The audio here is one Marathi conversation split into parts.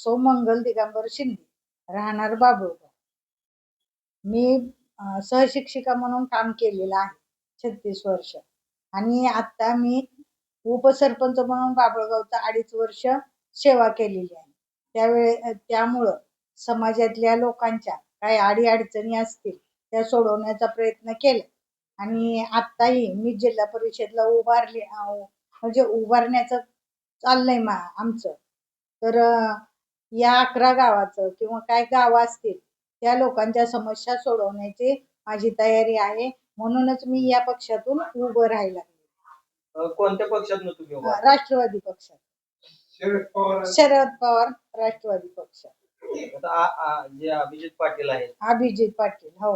सोमंगल दिगंबर शिंदे राहणार बाबुळगाव. मी सहशिक्षिका म्हणून काम केलेलं आहे छत्तीस वर्ष. आणि आता मी उपसरपंच म्हणून बाबळगावचा अडीच वर्ष सेवा केलेली आहे. त्यावेळे त्यामुळं समाजातल्या लोकांच्या काही आडी अडचणी असतील त्या सोडवण्याचा प्रयत्न केला. आणि आत्ताही मी जिल्हा परिषदला उभारले म्हणजे उभारण्याचं चाललंय मा आमचं. तर या अकरा गावाचं किंवा काय गावं असतील त्या लोकांच्या समस्या सोडवण्याची माझी तयारी आहे. म्हणूनच मी या पक्षातून उभं राहायला अ, कोणत्या पक्षात तुम्ही उभा? अं, राष्ट्रवादी पक्षात शरद पवार. शरद पवार राष्ट्रवादी पक्ष. आता आ- आ- जे अभिजित पाटील आहेत. अभिजित पाटील हो.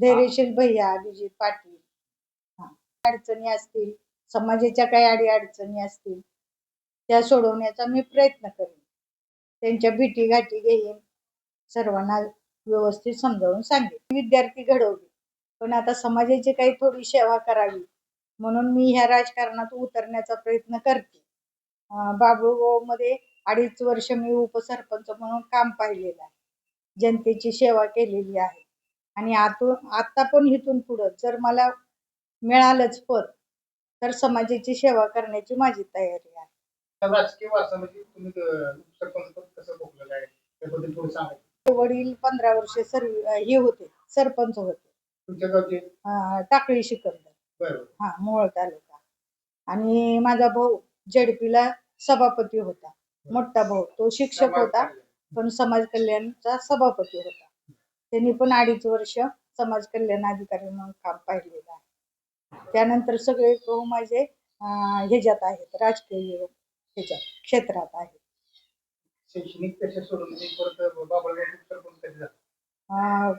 धैर्यशील भैया अभिजित पाटील. हा. अडचणी असतील समाजाच्या काही अडी अडचणी असतील त्या सोडवण्याचा मी प्रयत्न करेन. त्यांच्या भेटी गाठी घेईन. सर्वांना व्यवस्थित समजावून सांगेन. विद्यार्थी घडवली. पण आता समाजाची काही थोडी सेवा करावी. म्हणून मी ह्या राजकारणात उतरण्याचा प्रयत्न करते. बाबूगावमध्ये अडीच वर्ष मी उपसरपंच म्हणून काम पाहिलेलं आहे. जनतेची सेवा केलेली आहे. आणि आतून आता पण इथून पुढं जर मला मिळालंच पद तर समाजाची सेवा करण्याची माझी तयारी आहे. राजकीय वारसामध्ये तुम्ही अं, सरपंच पद कसं भोगलेलं आहे त्याबद्दल थोडं सांगायचं वडील पंधरा वर्षे सर्व हे होते सरपंच होते. तुमच्या गावचे? अं, टाकळी शिकंदर. बरोबर हा मोहोळ तालुका. आणि माझा भाऊ जेडपीला सभापती होता. मोठा भाऊ तो शिक्षक होता पण समाज कल्याणचा सभापती होता. त्यांनी पण अडीच वर्ष समाज कल्याण अधिकारी म्हणून काम पाहिलेलं आहे. त्यानंतर सगळे भाऊ माझे अं, ह्याच्यात आहेत राजकीय ह्याच्यात क्षेत्रात आहेत शैक्षणिक सोडून मी परत बाबळगाव सरपंच कधी झाला अं,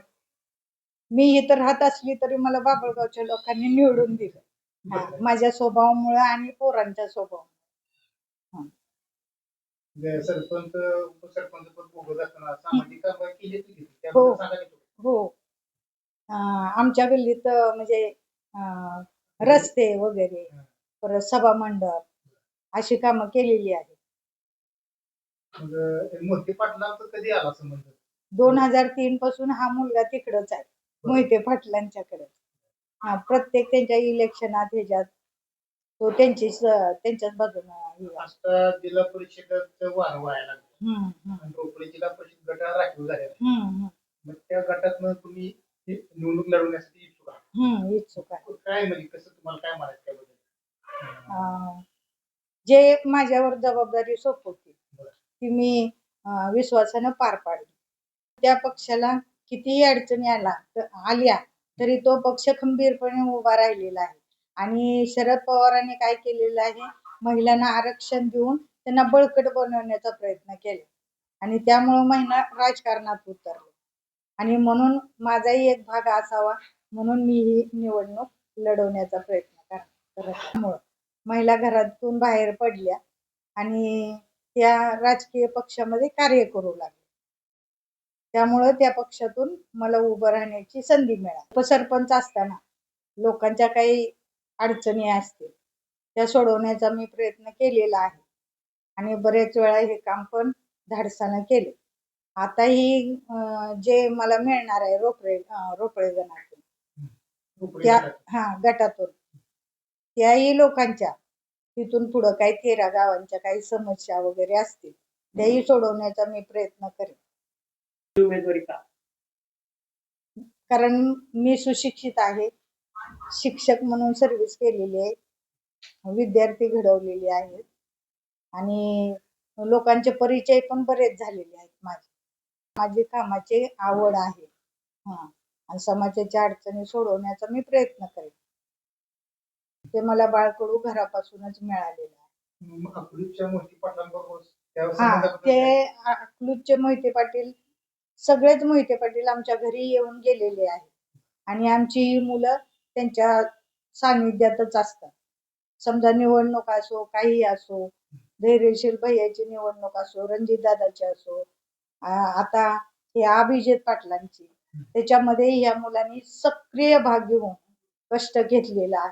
मी इथं राहत असली तरी मला बाबळगावच्या लोकांनी निवडून दिलं. हा, माझ्या स्वभावामुळे आणि पोरांच्या स्वभाव म्हणजे सरपंच उपसरपंच पद भोगत असताना सामाजिक कारवाई केली होती हो. त्याबद्दल सांगा की थोडं. हो. अं, आमच्या गल्लीत अं, म्हणजे अं, रस्ते वगैरे परत सभा मंडप अशी कामं केलेली आहेत. मग मोहिते पाटलांचा कधी आला संबंध? दोन हजार तीन पासून हा मुलगा तिकडच आहे मोहिते पाटलांच्याकडे. हा प्रत्येक त्यांच्या इलेक्शनात ह्याच्यात तो त्यांचीच अं, त्यांच्याच बाजूने हे. आता जिल्हा परिषदेचं वारं व्हायला लागलं. आणि जिल्हा परिषद गट राखीव झाले हम्म, हम्म, मग त्या गटातनं तुम्ही हे निवडणूक लढवण्यासाठी इच्छुक आहात? इच्छुक आहे. काय म्हणजे कसं तुम्हाला काय म्हणायचं त्याबद्दल? अं, जे माझ्यावर जबाबदारी सोपवली ती मी विश्वासानं पार पाडली. त्या पक्षाला कितीही अडचणी आला आल्या तरी तो पक्ष खंबीरपणे उभा राहिलेला आहे. आणि शरद पवारांनी काय केलेलं आहे? महिलांना आरक्षण देऊन त्यांना बळकट बनवण्याचा प्रयत्न केला. आणि त्यामुळं महिला राजकारणात उतरले आणि म्हणून माझाही एक भाग असावा म्हणून मी ही निवडणूक लढवण्याचा प्रयत्न कर- करत त्यामुळं महिला घरातून बाहेर पडल्या आणि त्या राजकीय पक्षामध्ये कार्य करू लागल्या. त्यामुळं त्या पक्षातून मला उभं राहण्याची संधी मिळाली. उपसरपंच असताना लोकांच्या काही अडचणी असतील त्या सोडवण्याचा मी प्रयत्न केलेला आहे. आणि बरेच वेळा हे काम पण धाडसानं केले. आताही अं, जे मला मिळणार आहे रोपळे रोपळे गणातून त्या. हा गटातून. त्याही लोकांच्या. तिथून पुढं काही तेरा गावांच्या काही समस्या वगैरे असतील त्याही सोडवण्याचा मी प्रयत्न करेन. उमेदवारी का? कारण मी सुशिक्षित आहे शिक्षक म्हणून सर्व्हिस केलेली आहे विद्यार्थी घडवलेले आहेत आणि लोकांचे परिचय पण बरेच झालेले आहेत माझे. माझी कामाची आवड आहे. हा आणि समाजाच्या अडचणी सोडवण्याचा मी प्रयत्न करेन. ते मला बाळकडू घरापासूनच मिळालेलं आहे. मग अकलूजच्या मोहिते पाटलांबरोबर त्या हा संबंधाबद्दल ते काय? अकलूजचे मोहिते पाटील सगळेच मोहिते पाटील आमच्या घरी येऊन गेलेले आहेत. आणि आमची ही मुलं त्यांच्या सानिध्यातच असतात. समजा निवडणूक असो काही असो धैर्यशील भैयाची निवडणूक असो रणजित दादाची असो आ- आता हे अभिजित पाटलांची त्याच्यामध्ये या मुलांनी सक्रिय भाग घेऊन कष्ट घेतलेला आहे.